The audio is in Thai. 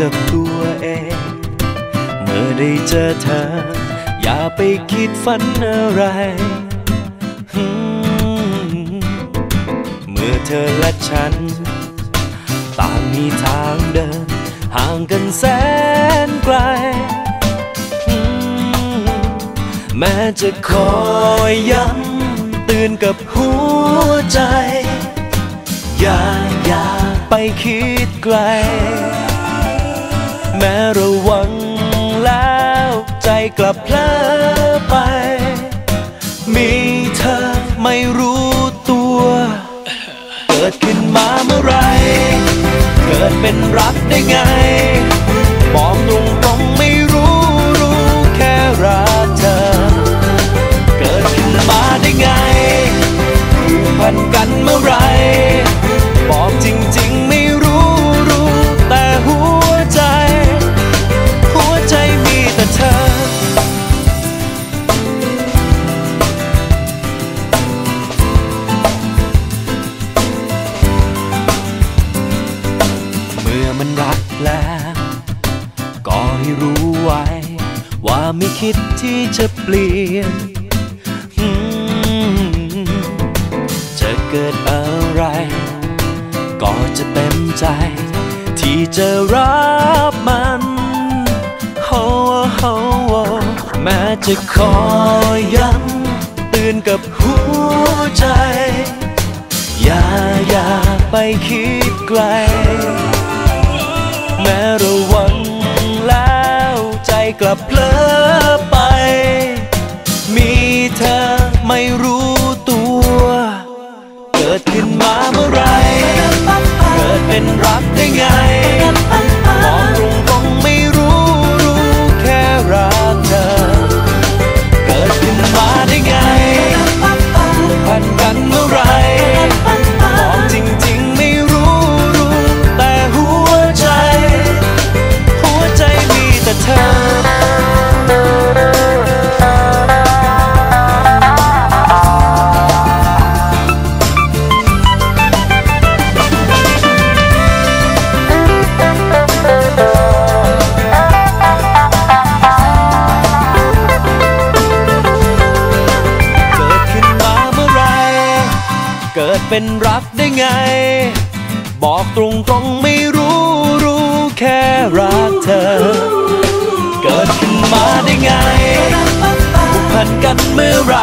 กับตัวเอง เมื่อได้เจอเธอ อย่าไปคิดฝันอะไร เมื่อเธอและฉัน ต่างมีทางเดิน ห่างกันแสนไกล แม้จะคอยย้ำเตือนกับหัวใจ อย่าอย่าไปคิดไกล แม้ระวังแล้วใจกลับเพลอไป มีเธอไม่รู้ตัว เกิดขึ้นมาเมื่อไร เกิดเป็นรักได้ไง ว่าไม่คิดที่จะเปลี่ยน จะเกิดอะไร ก็จะเต็มใจ ที่จะรับมันโอ้โอ้โอ้แม้จะคอยย้ำเตือนกับหัวใจ อย่าอย่าไปคิดไกล กลับเพลอไป มีเธอ ดเป็นรักได้ไง บอกตรงๆไม่รู้รู้แค่รักเธอ เกิดขึ้นมาได้ไงผูกพันกันเมื่อไร